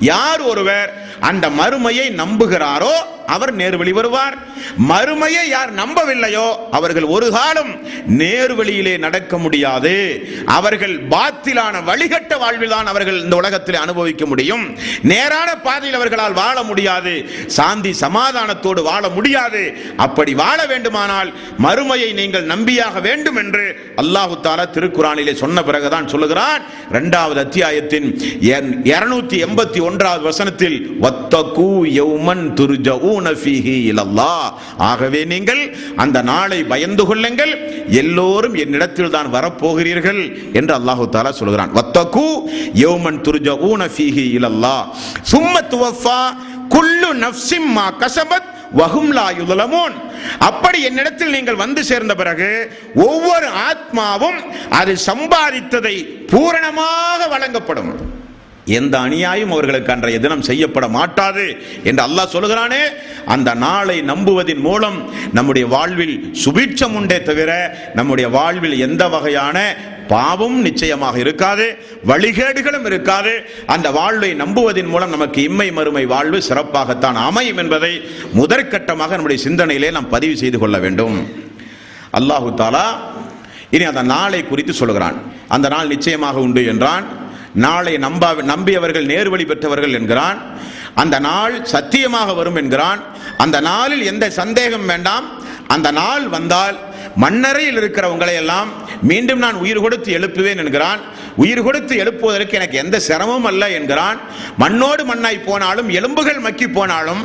யார் ஒருவர் அந்த மறுமையை நம்புகிறாரோ அவர் நேர்வழி வருவார். மறுமையை யார் நம்பவில்லையோ அவர்கள் ஒரு காலம் நேர்வழியிலே நடக்க முடியாது. அவர்கள் பாத்திலான வழிகட்ட வாழ்வில் தான் அவர்கள் இந்த உலகத்தில் அனுபவிக்க முடியும். நேரான பாதையில் அவர்களால் வாழ முடியாது. சாந்தி சமாதானத்தோடு வாழ முடியாது. அப்படி வாழ வேண்டுமானால் மறுமையை நீங்கள் நம்பியாக வேண்டும் என்று அல்லாஹு தாலா திருக்குறானிலே சொன்ன பிறகுதான் சொல்லுகிறான். இரண்டாவது அத்தியாயத்தின் இருநூத்தி எண்பத்தி ஒன்றாவது வசனத்தில் வத்தகு யௌமன் துர்ஜஊன இலல்லா ஆகவே நீங்கள் அந்த நாளை பயந்து கொள்ளுங்கள். எல்லோரும் என்னிடத்தில் தான் வரப்போகிறீர்கள் என்று அல்லாஹு தாலா சொல்கிறான். ஊன ஃபீஹி இலல்லா சும்ம துவஃபா குல்லு நஃப்சிம் மா கசபத் வகும் லாயுதலமோன் அப்படி என்னிடத்தில் நீங்கள் வந்து சேர்ந்த பிறகு ஒவ்வொரு ஆத்மாவும் அது சம்பாதித்ததை பூரணமாக வழங்கப்படும். எந்த அநியாயம் அவர்களுக்கு அன்றைய தினம் செய்யப்பட மாட்டாது என்று அல்லாஹ் சொல்கிறானே அந்த நாளை நம்புவதின் மூலம் நம்முடைய வாழ்வில் சுபீட்சம் உண்டே தவிர நம்முடைய வாழ்வில் எந்த வகையான பாவம் நிச்சயமாக இருக்காது வழிகேடுகளும் இருக்காது. அந்த வாழ்வை நம்புவதின் மூலம் நமக்கு இம்மை மறுமை வாழ்வு சிறப்பாகத்தான் அமையும் என்பதை முதற்கட்டமாக நம்முடைய சிந்தனையிலே நாம் பதிவு செய்து கொள்ள வேண்டும். அல்லாஹு தாலா இனி அந்த நாளை குறித்து சொல்கிறான் அந்த நாள் நிச்சயமாக உண்டு என்றான். நாளை நம்பா நம்பியவர்கள் நேர்வழி பெற்றவர்கள் என்கிறான். அந்த நாள் சத்தியமாக வரும் என்கிறான். அந்த நாளில் எந்த சந்தேகம் வேண்டாம். அந்த நாள் வந்தால் மன்னரையில் இருக்கிறவங்களை எல்லாம் மீண்டும் நான் உயிர் கொடுத்து எழுப்புவேன் என்கிறான். உயிர் கொடுத்து எழுப்புவதற்கு எனக்கு எந்த சிரமமும் அல்ல என்கிறான். மண்ணோடு மண்ணாய் போனாலும் எலும்புகள் மக்கி போனாலும்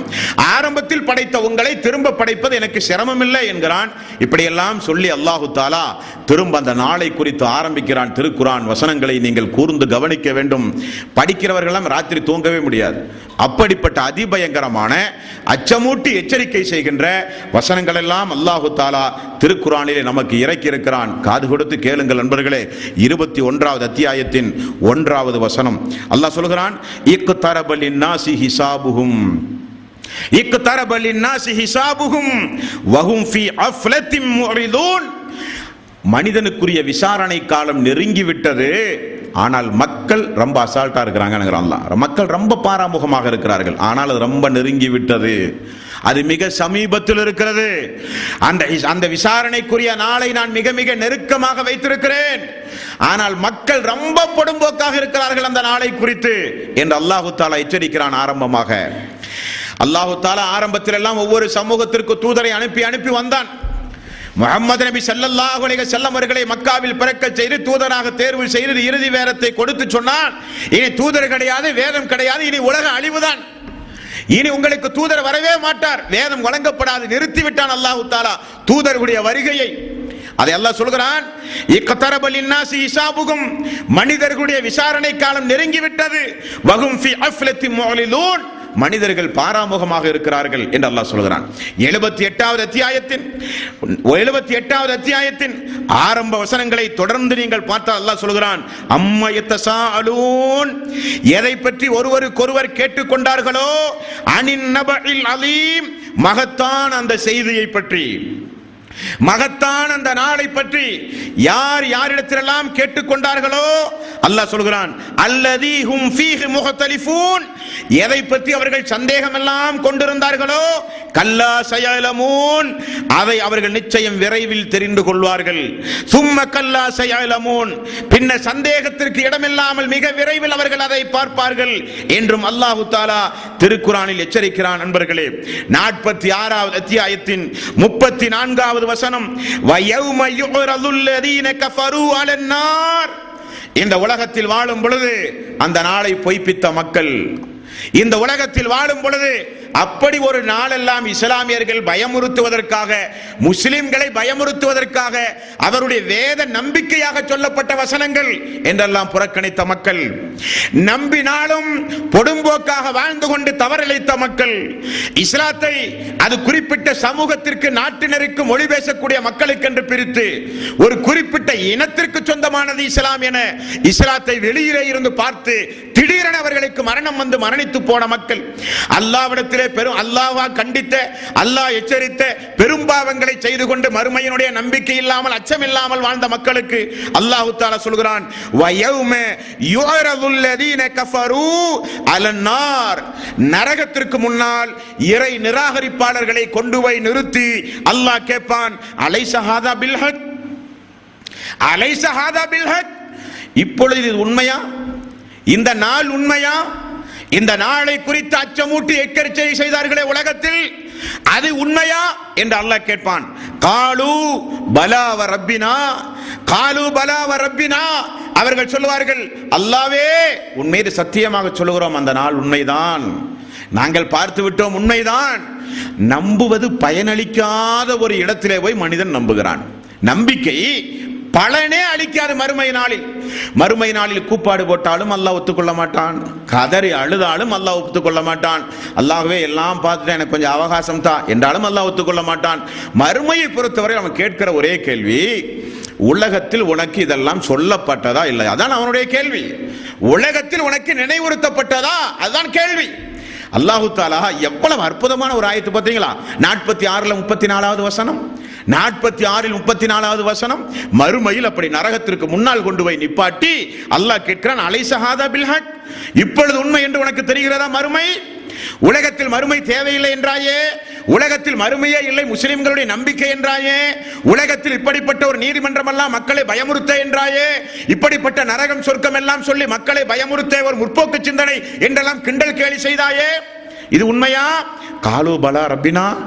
ஆரம்பத்தில் படைத்த உங்களை திரும்ப படைப்பது எனக்கு சிரமம் இல்லை என்கிறான். இப்படியெல்லாம் சொல்லி அல்லாஹு தாலா திரும்ப அந்த நாளை குறித்து ஆரம்பிக்கிறான். திருக்குறான் வசனங்களை நீங்கள் கூர்ந்து கவனிக்க வேண்டும். படிக்கிறவர்களெல்லாம் ராத்திரி தூங்கவே முடியாது. அப்படிப்பட்ட அதிபயங்கரமான அச்சமூட்டி எச்சரிக்கை செய்கின்ற வசனங்கள் எல்லாம் அல்லாஹு தாலா திருக்குறானிலே நமக்கு இறக்கி இருக்கிறான் காது கொடுத்து கேளுங்கள் நண்பர்களே. இருபத்தி ஒன்றாவது அத்தியாயத்தின் ஒன்றாவது வசனம். அல்லாஹ் சொல்கிறான் இக்கு தரபலின் நாசி ஹிசாபுகும் இக்கு தரபலின் நாசி ஹிசாபுகும் வஹும் ஃபி அஃப்லத்தின் மனிதனுக்குரிய விசாரணை காலம் நெருங்கி விட்டது ஆனால் மக்கள் ரொம்ப அசால்ட்டா இருக்கிறாங்க மக்கள் ரொம்ப பாராமுகமாக இருக்கிறார்கள். ஆனால் அது ரொம்ப நெருங்கி விட்டது அது மிக சமீபத்தில் இருக்கிறது. அந்த அந்த விசாரணைக்குரிய நாளை நான் மிக மிக நெருக்கமாக வைத்திருக்கிறேன். ஆனால் மக்கள் ரொம்ப பொடும்போக்காக இருக்கிறார்கள் அந்த நாளை குறித்து என்று அல்லாஹு தாலா எச்சரிக்கிறான் ஆரம்பமாக. அல்லாஹு தாலா ஆரம்பத்தில் எல்லாம் ஒவ்வொரு சமூகத்திற்கு தூதரை அனுப்பி அனுப்பி வந்தான். முகமது நபி ஸல்லல்லாஹு அலைஹி வஸல்லம் அவர்களை மக்காவில் பிறக்க செய்து தூதராக தேர்வு செய்து இறுதி வேதத்தை கொடுத்து சொன்னால் இனி தூதர் கிடையாது வேதம் கிடையாது இனி உலக அழிவுதான். இனி உங்களுக்கு தூதர் வரவே மாட்டார். வேதம் வழங்கப்படாது. நிறுத்திவிட்டான் அல்லாஹு தாலா தூதர்களுடைய வருகையை. அதை அல்லாஹ் சொல்கிறான் இக்கத்தரபல் இன்னாசி இசாபுகும். மனிதர்களுடைய விசாரணை காலம் நெருங்கி விட்டது வகும் ஃபி அஃப்லத்தி முஅலிலூன். மனிதர்கள் பாராமுகமாக இருக்கிறார்கள் என்று அல்லாஹ் சொல்கிறான். எழுபத்தி எட்டாவது அத்தியாயத்தின் எழுபத்தி எட்டாவது அத்தியாயத்தின் ஆரம்ப வசனங்களை தொடர்ந்து நீங்கள் பார்த்தால் அல்லாஹ் சொல்கிறான் அம்மா அலூன் எதை பற்றி ஒருவருக்கொருவர் கேட்டுக்கொண்டார்களோ அனின் நபஇல் அலீம் மகத்தான் அந்த செய்தியை பற்றி. மகத்தான் அந்த நாளை பற்றி யார் யாரிடத்திலெல்லாம் கேட்டுக்கொண்டார்களோ அல்லாஹ் சொல்கிறான் அல்லதி ஹும் ஃபீஹி முகத்தலிஃபூன் எதை பற்றி அவர்கள் சந்தேகம் எல்லாம் கொண்டிருந்தார்களோ கல்லா சயலமூன். அதை அவர்கள் நிச்சயம் விரைவில் தெரிந்து கொள்வார்கள். சும்ம கல்லா சயலமூன். பின்ன சந்தேகத்திற்கு இடமில்லாமல் மிக விரைவில் அவர்கள் அதை பார்ப்பார்கள் என்றும் அல்லாஹு தாலா திருக்குறானில் எச்சரிக்கிறான் நண்பர்களே நாற்பத்தி ஆறாவது அத்தியாயத்தின் முப்பத்தி நான்காவது வசனம் இந்த உலகத்தில் வாழும் பொழுது அந்த நாளை பொய்ப்பித்த மக்கள் இந்த உலகத்தில் வாழும் பொழுது அப்படி ஒரு நாளெல்லாம் இஸ்லாமியர்கள் பயமுறுத்துவதற்காக முஸ்லிம்களை பயமுறுத்துவதற்காக அவருடைய வேத நம்பிக்கையாக சொல்லப்பட்ட வசனங்கள் என்றெல்லாம் புறக்கணித்த மக்கள் நம்பினாலும் பொடும்போக்காக வாழ்ந்து கொண்டு தவறிழைத்த மக்கள் இஸ்லாத்தை அது குறிப்பிட்ட சமூகத்திற்கு நாட்டினருக்கு மொழி பேசக்கூடிய மக்களுக்கு என்று பிரித்து ஒரு குறிப்பிட்ட இனத்திற்கு சொந்தமானது இஸ்லாம் என இஸ்லாத்தை வெளியிலே இருந்து பார்த்து திடீரென அவர்களுக்கு மரணம் வந்து மரணித்து போன மக்கள் அல்லாவிடத்திலே உலகத்திலே பெரும் அல்லாவா கண்டித்த அல்லாஹ் எச்சரித்த பெரும்பாவங்களை செய்து கொண்டு மறுமையினுடைய நம்பிக்கை இல்லாமல் அச்சம் இல்லாமல் வாழ்ந்த மக்களுக்கு அல்லாஹு தாலா சொல்கிறான் நரகத்திற்கு முன்னால் இறை நிராகரிப்பாளர்களை கொண்டு போய் நிறுத்தி அல்லாஹ் கேட்பான் அலைசஹாதா ஹாதா அலைசஹாதா ஹக் இப்பொழுது இது உண்மையா? இந்த நாள் உண்மையா? இந்த நாளை குறித்து அச்சமூட்டி எச்சரிக்கை செய்தார்களே உலகத்தில் அது உண்மையா என்று அல்லாஹ் கேட்பான். காலு பலாவ ரப்பினா காலு பலாவ ரப்பினா அவர்கள் சொல்லுவார்கள் அல்லாவே உன் மீது சத்தியமாக சொல்லுகிறோம் அந்த நாள் உண்மைதான். நாங்கள் பார்த்து விட்டோம் உண்மைதான். நம்புவது பயனளிக்காத ஒரு இடத்திலே போய் மனிதன் நம்புகிறான். நம்பிக்கை பலனே அளிக்காது மறுமை நாளில். மறுமை நாளில் கூப்பாடு போட்டாலும் அல்லாஹ் ஒத்துக்கொள்ள மாட்டான். கதறி அழுதாலும் அல்லாஹ் ஒத்துக்கொள்ள மாட்டான். அல்லாஹ்வே எல்லாம் பார்த்துட்டு எனக்கு கொஞ்சம் அவகாசம் தான் என்றாலும் அல்லாஹ் ஒத்துக்கொள்ள மாட்டான். மறுமையை பொறுத்தவரை அவன் கேட்கிற ஒரே கேள்வி உலகத்தில் உனக்கு இதெல்லாம் சொல்லப்பட்டதா இல்லை அதான் அவனுடைய கேள்வி. உலகத்தில் உனக்கு நினைவுறுத்தப்பட்டதா? அதுதான் கேள்வி. அல்லாஹு தாலா எவ்வளவு அற்புதமான ஒரு ஆயத்து பார்த்தீங்களா நாற்பத்தி ஆறுல முப்பத்தி நாலாவது வசனம். நாற்பத்தி ஆறில் முப்பத்தி நாலாவது வசனம் மறுமையில் அப்படி நரகத்திற்கு முன்னால் கொண்டு போய் நிப்பாட்டி அல்லாஹ் கேட்கிறான் அலைசஹாதா பில்ஹக் இப்பொழுது உண்மை என்று உனக்கு தெரிகிறதா மறுமை? உலகத்தில் மறுமை தேவையில்லை என்றாயே? உலகத்தில் மறுமையே இல்லை முஸ்லிம்களுடைய நம்பிக்கை என்றாயே? உலகத்தில் இப்படிப்பட்ட ஒரு நீதிமன்றம் எல்லாம் மக்களை பயமுறுத்த என்றாயே? இப்படிப்பட்ட நரகம் சொர்க்கம் எல்லாம் சொல்லி மக்களை பயமுறுத்த ஒரு முற்போக்கு சிந்தனை என்றெல்லாம் கிண்டல் கேலி செய்தாயே? இது உண்மையா? காலு பலா ரப்பினா.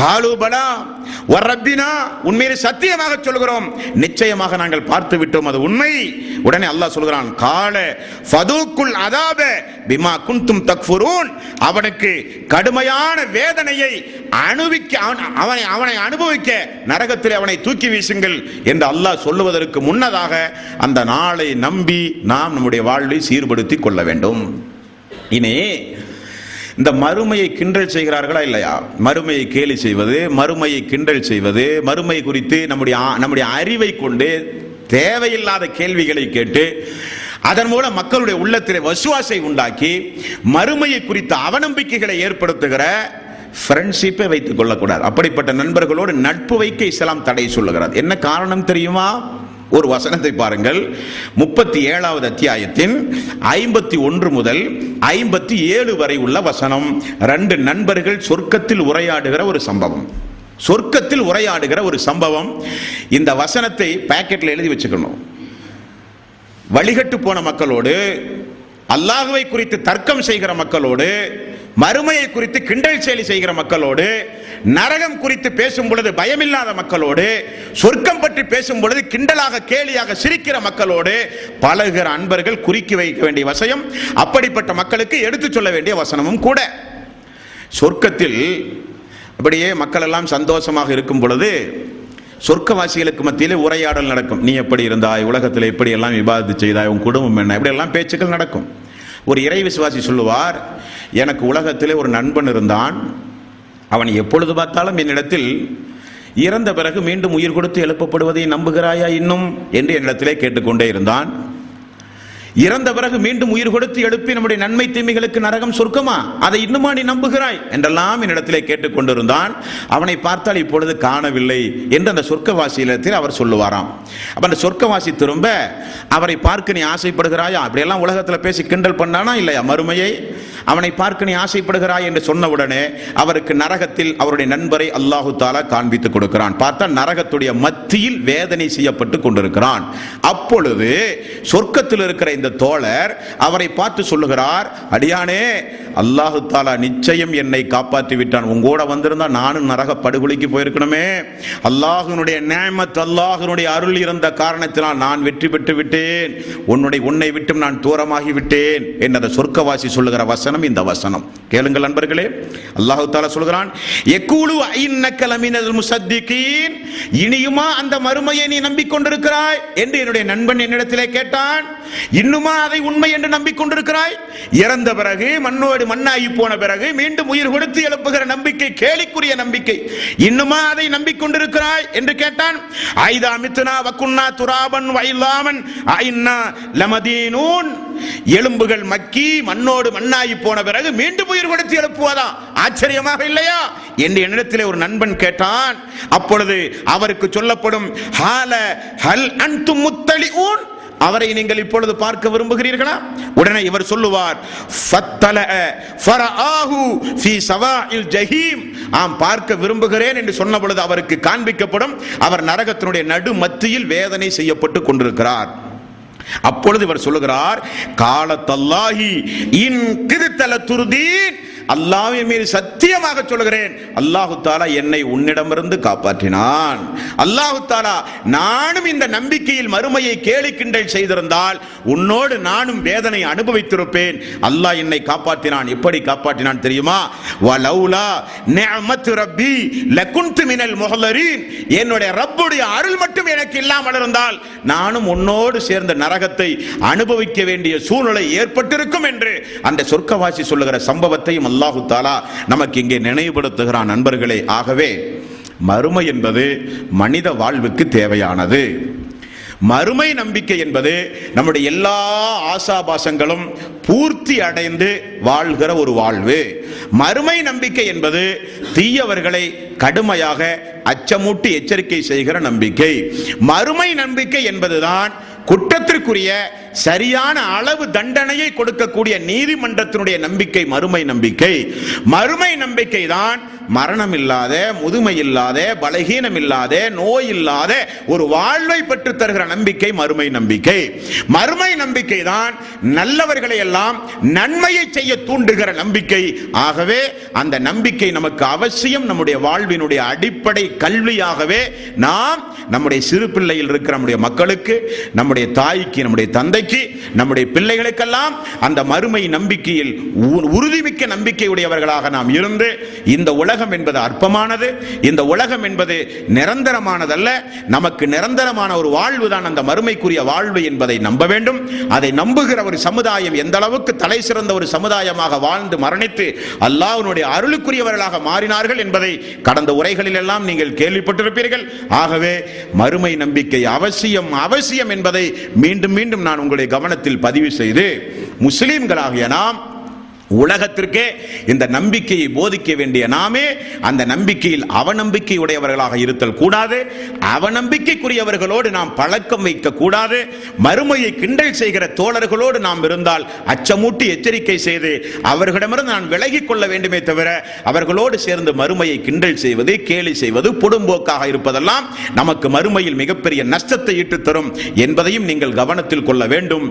காலு பலா ஒரு ரப்பினா. உண்மையிலே சத்தியமாக சொல்கிறோம் நிச்சயமாக நாங்கள் பார்த்து விட்டோம். அது உண்மை. உடனே அல்லாஹ் சொல்கிறான் கால ஃபதூக்குல் அதாப பிமா குந்தும் தக்ஃபுரூன். அவனுக்கு கடுமையான வேதனையை அனுபவிக்க அவன்- அவனை அவனை அனுபவிக்க நரகத்தில் அவனை தூக்கி வீசுங்கள் என்று அல்லாஹ் சொல்லுவதற்கு முன்னதாக அந்த நாளை நம்பி நாம் நம்முடைய வாழ்வை சீர்படுத்தி கொள்ள வேண்டும். இனி இந்த மறுமையை கிண்டல் செய்கிறார்களா இல்லையா? மறுமையை கேலி செய்வது மறுமையை கிண்டல் செய்வது மறுமை குறித்து நம்முடைய நம்முடைய அறிவை கொண்டு தேவையில்லாத கேள்விகளை கேட்டு அதன் மூலம் மக்களுடைய உள்ளத்திலே வசுவாசை உண்டாக்கி மறுமையை குறித்த அவநம்பிக்கைகளை ஏற்படுத்துகிற ஃப்ரெண்ட்ஷிப்பை வைத்துக் கொள்ளக்கூடாது. அப்படிப்பட்ட நண்பர்களோடு நட்பு வைக்க இஸ்லாம் தடை சொல்லுகிறார். என்ன காரணம் தெரியுமா? ஒரு வசனத்தை பாருங்கள். முப்பத்தி ஏழாவது அத்தியாயத்தின் ஐம்பத்தி ஒன்று முதல் ஐம்பத்தி ஏழு வரை உள்ள வசனம். ரெண்டு நண்பர்கள் சொர்க்கத்தில் உரையாடுகிற ஒரு சம்பவம். சொர்க்கத்தில் உரையாடுகிற ஒரு சம்பவம். இந்த வசனத்தை பாக்கெட்ல எழுதி வச்சுக்கணும். வழிகட்டு போன மக்களோடு அல்லாஹுவை குறித்து தர்க்கம் செய்கிற மக்களோடு மறுமையை குறித்து கிண்டல் செயலி செய்கிற மக்களோடு நரகம் குறித்து பேசும் பொழுது பயமில்லாத மக்களோடு சொர்க்கம் பற்றி பேசும் பொழுது கிண்டலாக கேலியாக சிரிக்கிற மக்களோடு பழகுகிற அன்பர்கள் குறுக்கி வைக்க வேண்டிய வசயம் அப்படிப்பட்ட மக்களுக்கு எடுத்துச் சொல்ல வேண்டிய வசனமும் கூட. சொர்க்கத்தில் அப்படியே மக்கள் எல்லாம் சந்தோஷமாக இருக்கும் பொழுது சொர்க்கவாசிகளுக்கு மத்தியிலே உரையாடல் நடக்கும். நீ எப்படி இருந்தாய்? உலகத்தில் எப்படி எல்லாம் விவாதித்து செய்தாய்? உன் குடும்பம் என்ன? இப்படி எல்லாம் பேச்சுக்கள் நடக்கும். ஒரு இறை விசுவாசி சொல்லுவார் எனக்கு உலகத்திலே ஒரு நண்பன் இருந்தான். அவன் எப்பொழுது பார்த்தாலும் என்னிடத்தில் இறந்த பிறகு மீண்டும் உயிர் கொடுத்து எழுப்பப்படுவதை நம்புகிறாயா இன்னும்? என்று என்னிடத்திலே கேட்டுக்கொண்டே இருந்தான். இறந்த பிறகு மீண்டும் உயிர் கொடுத்து எழுப்பி நம்முடைய நன்மை தீமைகளுக்கு நரகம் சொர்க்கமா? அதை இன்னுமா நீ நம்புகிறாய்? என்றெல்லாம் என்னிடத்திலே கேட்டுக்கொண்டிருந்தான். அவனை பார்த்தால் இப்பொழுது காணவில்லை என்று அந்த சொர்க்கவாசியிடத்தில் அவர் சொல்லுவாராம். அப்ப அந்த சொர்க்கவாசி திரும்ப அவரை பார்க்க நீ ஆசைப்படுகிறாயா? அப்படியெல்லாம் உலகத்தில் பேசி கிண்டல் பண்ணானா இல்லையா மறுமையை? அவனை பார்க்க நீ ஆசைப்படுகிறாய் என்று சொன்னவுடனே அவருக்கு நரகத்தில் அவருடைய நண்பரை அல்லாஹு தாலா காண்பித்துக் கொடுக்கிறான். பார்த்தா நரகத்துடைய மத்தியில் வேதனை செய்யப்பட்டு கொண்டிருக்கிறான். அப்பொழுது சொர்க்கத்தில் இருக்கிற இந்த தோழர் அவரை பார்த்து சொல்லுகிறார் அடியானே அல்லாஹு தாலா நிச்சயம் என்னை காப்பாற்றி விட்டான். உங்கூட வந்திருந்தா நானும் நரக படுகொலைக்கு போயிருக்கணுமே. அல்லாஹனுடைய நேமத் அல்லாஹனுடைய அருள் இருந்த காரணத்தினால் நான் வெற்றி பெற்று விட்டேன். உன்னுடைய உன்னை விட்டும் நான் தூரமாகி விட்டேன் என்ற சொர்க்கவாசி சொல்லுகிற வசனம் இந்த வசனம். கேளுங்கள் நண்பர்களே அல்லாஹு தாலா சொல்கிறான் எக்கூலு ஐன்னக முசத்திகீன். இனியுமா அந்த மறுமையை நீ நம்பிக்கொண்டிருக்கிறாய்? என்று என்னுடைய நண்பன் என்னிடத்திலே கேட்டான் இன்னுமா அதை உண்மை என்று நம்பிக்கொண்டிருக்கிறாய்? இறந்த பிறகு மண்ணோடு மண்ணாகி போன பிறகு மீண்டும் உயிர் கொடுத்து எழுப்புகிற நம்பிக்கை கேலிக்குரிய நம்பிக்கை இன்னுமா அதை நம்பிக்கொண்டிருக்கிறாய்? என்று கேட்டான் ஐதா மித்துனா வக்குன்னா துராபன் வைலாமன் ஐன்னா லமதீனூன். எலும்புகள் மக்கி மண்ணோடு மண்ணாகி போன பிறகு மீண்டும் உயிர் கொடுத்து எழுப்புவதா? ஆச்சரியமாக இல்லையா? என்று என்னிடத்திலே ஒரு நண்பன் கேட்டான். அப்பொழுது அவருக்கு சொல்லப்படும் ஹால ஹல் அன்து முத்தளி ஊன் அவரை நீங்கள் இப்பொழுது பார்க்க விரும்புகிறீர்களா? உடனே இவர் சொல்லுவார் ஆம் பார்க்க விரும்புகிறேன் என்று சொன்ன பொழுது அவருக்கு காண்பிக்கப்படும் அவர் நரகத்தினுடைய நடு மத்தியில் வேதனை செய்யப்பட்டு கொண்டிருக்கிறார். அப்பொழுது இவர் சொல்லுகிறார் காலத்தல்லாஹி இன் கிருத்தல துருதீன் அல்லாஹ்வின் மீது சத்தியமாக சொல்லுகிறேன். அல்லாஹு தாலா என்னை உன்னிடமிருந்து காப்பாற்றினான். அல்லாஹு தாலா நானும் இந்த நம்பிக்கையில் மறுமையை கேலி கிண்டல் செய்திருந்தால் உன்னோடு நானும் வேதனை அனுபவித்திருப்பேன். அல்லாஹ் என்னை காப்பாற்றினான். எப்படி காப்பாற்றினான் தெரியுமா? வலௌலா நிஅமத்து ரப்பி லகுன்து மினல் முஹல்லரீன். என்னுடைய ரப்புடைய அருள் மட்டும் எனக்கு இல்லாமல் இருந்தால் நானும் உன்னோடு சேர்ந்த நரகத்தை அனுபவிக்க வேண்டிய சூழ்நிலை ஏற்பட்டிருக்கும் என்று அந்த சொர்க்கவாசி சொல்லுகிற சம்பவத்தையும் அல்லாஹு தாலா நமக்கு இங்கே நினைவுபடுத்துகிறான் நண்பர்களே. ஆகவே மறுமை என்பது மனித வாழ்வுக்கு தேவையானது. மறுமை நம்பிக்கை என்பது நம்முடைய எல்லா ஆசாபாசங்களும் பூர்த்தி அடைந்து வாழ்கிற ஒரு வாழ்வு. மறுமை நம்பிக்கை என்பது தீயவர்களை கடுமையாக அச்சமூட்டி எச்சரிக்கை செய்கிற நம்பிக்கை. மறுமை நம்பிக்கை என்பதுதான் குற்றத்திற்குரிய சரியான அளவு தண்டனையை கொடுக்கக்கூடிய நீதிமன்றத்தினுடைய நம்பிக்கை மறுமை நம்பிக்கை. மறுமை நம்பிக்கை தான் மரணம் இல்லாத முதுமை இல்லாத பலகீனம் இல்லாத நோய் இல்லாத ஒரு வாழ்வை பெற்றுத் தருகிற நம்பிக்கை மறுமை நம்பிக்கை. மறுமை நம்பிக்கை தான் நல்லவர்களை எல்லாம் நன்மையை செய்ய தூண்டுகிற நம்பிக்கை. ஆகவே அந்த நம்பிக்கை நமக்கு அவசியம் நம்முடைய வாழ்வினுடைய அடிப்படை கல்வியாகவே நாம் நம்முடைய சிறு பிள்ளையில் இருக்கிற நம்முடைய மக்களுக்கு நம்முடைய தாய்க்கு நம்முடைய தந்தை தந்தைக்கு நம்முடைய பிள்ளைகளுக்கெல்லாம் அந்த மறுமை நம்பிக்கையில் உறுதிமிக்க நம்பிக்கையுடையவர்களாக நாம் இருந்து இந்த உலகம் என்பது அற்பமானது இந்த உலகம் என்பது நிரந்தரமானதல்ல நமக்கு நிரந்தரமான ஒரு வாழ்வு தான் அந்த மறுமைக்குரிய வாழ்வு என்பதை நம்ப வேண்டும். அதை நம்புகிற ஒரு சமுதாயம் எந்த அளவுக்கு தலை சிறந்த ஒரு சமுதாயமாக வாழ்ந்து மரணித்து அல்லாஹ்வினுடைய அருளுக்குரியவர்களாக மாறினார்கள் என்பதை கடந்த உரைகளில் எல்லாம் நீங்கள் கேள்விப்பட்டிருப்பீர்கள். ஆகவே மறுமை நம்பிக்கை அவசியம் அவசியம் என்பதை மீண்டும் மீண்டும் நான் உங்களுடைய கவனத்தில் பதிவு செய்து முஸ்லீம்களாகிய நாம் உலகத்திற்கே இந்த நம்பிக்கையை போதிக்க வேண்டிய நாமே அந்த நம்பிக்கையில் அவநம்பிக்கை உடையவர்களாக இருத்தல் கூடாது. அவநம்பிக்கைக்குரியவர்களோடு நாம் பழக்கம் வைக்க கூடாது. மறுமையை கிண்டல் செய்கிற தோழர்களோடு நாம் இருந்தால் அச்சமூட்டி எச்சரிக்கை செய்து அவர்களிடமிருந்து நான் விலகிக் கொள்ள வேண்டுமே தவிர அவர்களோடு சேர்ந்து மறுமையை கிண்டல் செய்வது கேலி செய்வது பொடும்போக்காக இருப்பதெல்லாம் நமக்கு மறுமையில் மிகப்பெரிய நஷ்டத்தை ஈட்டுத்தரும் என்பதையும் நீங்கள் கவனத்தில் கொள்ள வேண்டும்.